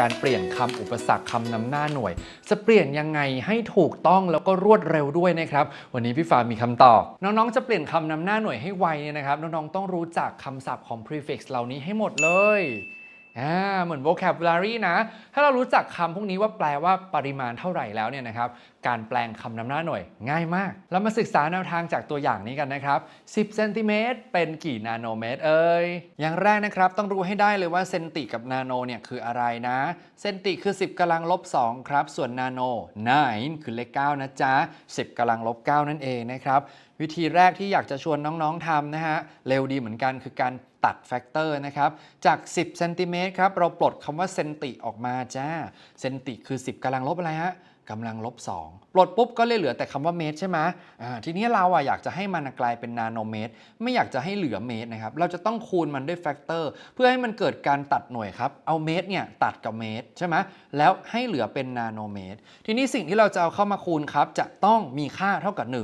การเปลี่ยนคำอุปสรรคคำนำหน้าหน่วย จะเปลี่ยนยังไงให้ถูกต้องแล้วก็รวดเร็วด้วยนะครับ วันนี้พี่ฟ้ามีคำตอบ น้องๆ จะเปลี่ยนคำนำหน้าหน่วยให้ไวเนี่ยนะครับ น้องๆ ต้องรู้จักคำศัพท์ของ prefix เหล่านี้ให้หมดเลย อ่าเหมือน vocabulary นะ ถ้าเรารู้จักคำพวกนี้ว่าแปลว่าปริมาณเท่าไหร่แล้วเนี่ยนะครับ การแปลงคำนำหน้าหน่วยง่ายมาก เรามาศึกษาแนวทางจากตัวอย่างนี้กันนะครับ 10 เซนติเมตรเป็นกี่นาโนเมตรเอ่ย อย่างแรกนะครับ ต้องรู้ให้ได้เลยว่าเซนติกับนาโนเนี่ยคืออะไรนะ เซนติคือ 10กำลังลบ2ครับ ส่วนนาโน9คือเลข9นะจ๊ะ 10กำลังลบ9นั่นเองนะครับ วิธีแรกที่อยากจะชวนน้องๆทำนะฮะ เร็วดีเหมือนกันคือการ ตัดแฟกเตอร์นะครับ จาก 10เซนติเมตรครับ เราปลดคำว่าเซนติออกมาจ้า เซนติคือ 10กำลังลบอะไรฮะกำลังลบ2ปลดปุ๊บก็เลยเหลือแต่คำว่าเมตรใช่ไหมทีนี้เราอะอยากจะให้มันกลายเป็นนาโนเมตร ไม่อยากจะให้เหลือเมตรนะครับ เราจะต้องคูณมันด้วยแฟกเตอร์เพื่อให้มันเกิดการตัดหน่วยครับ เอาเมตรเนี่ยตัดกับเมตรใช่ไหมแล้วให้เหลือเป็นนาโนเมตร ทีนี้สิ่งที่เราจะเอาเข้ามาคูณครับจะต้องมีค่าเท่ากับ 1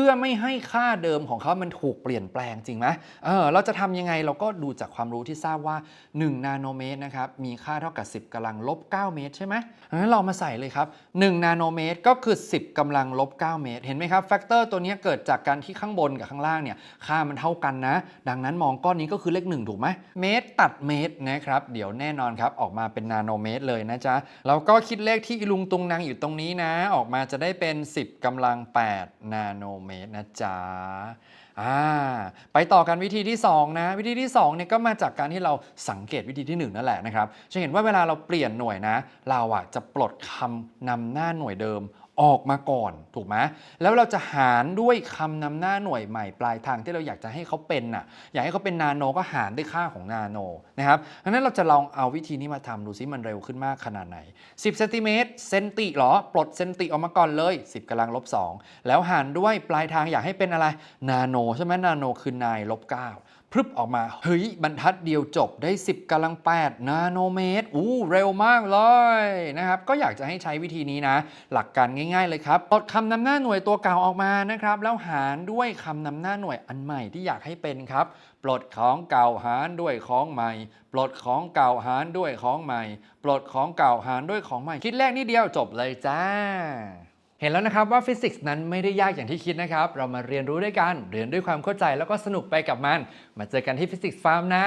พื่อไม่ให้ค่าเดิมของเขามันถูกเปลี่ยนแปลงจริงไหมเออเราจะทำยังไงเราก็ดูจากความรู้ที่ทราบว่า 1 นาโนเมตรนะครับมีค่าเท่ากับ 10กำลังลบ 9 เมตรใช่ไหมงั้นเรามาใส่เลยครับ 1 นาโนเมตรก็คือ 10กำลังลบ 9 เมตร เห็นไหมครับแฟกเตอร์ตัวนี้เกิดจากการที่ข้างบนกับข้างล่างเนี่ยค่ามันเท่ากันนะ ดังนั้นมองก้อนนี้ก็คือเลข 1 ถูกไหมเมตรตัดเมตรนะครับเดี๋ยวแน่นอนครับออกมาเป็นนาโนเมตรเลยนะจ๊ะเราก็คิดเลขที่ลุงตุงนางอยู่ตรงนี้นะ ออกมาจะได้เป็น 10กำลัง 8 นาโนเมตรนะจ๊ะอ่าไปต่อกันวิธีที่ 2 นะ วิธีที่2เนี่ยก็มาจากการที่เราสังเกตวิธีที่ 1 นั่นแหละนะครับจะเห็นว่าเวลาเราเปลี่ยนหน่วยนะ เราอะจะปลดคำนำหน้าหน่วยเดิม ออกมาก่อนถูกไหมแล้วเราจะหารด้วยคำนำหน้าหน่วยใหม่ปลายทางที่เราอยากจะให้เขาเป็นน่ะอยากให้เขาเป็นนาโนก็หารด้วยค่าของนาโนนะครับดังนั้นเราจะลองเอาวิธีนี้มาทำดูซิมันเร็วขึ้นมากขนาดไหน 10เซนติเมตรเซนติหรอ ปลดเซนติออกมาก่อนเลย 10กำลังลบ2แล้วหารด้วยปลายทางอยากให้เป็นอะไร นาโนใช่ไหมนาโนคือนายลบ 9 พรึบออกมา เฮ้ย บรรทัดเดียวจบได้ 10กำลัง 8 นาโนเมตร อู้ เร็วมากเลยนะครับ ก็อยากจะให้ใช้วิธีนี้นะ หลักการง่าย ๆ เลยครับปลดคำนำหน้าหน่วยตัวเก่าออกมานะครับ แล้วหารด้วยคำนำหน้าหน่วยอันใหม่ที่อยากให้เป็นครับ ปลดของเก่าหารด้วยของใหม่ ปลดของเก่าหารด้วยของใหม่ ปลดของเก่าหารด้วยของใหม่ คิดแรกนิดเดียวจบเลยจ้า เห็นแล้วนะครับว่าฟิสิกส์นั้นไม่ได้ยากอย่างที่คิดนะครับ เรามาเรียนรู้ด้วยกัน เรียนด้วยความเข้าใจแล้วก็สนุกไปกับมัน มาเจอกันที่ฟิสิกส์ฟาร์มนะ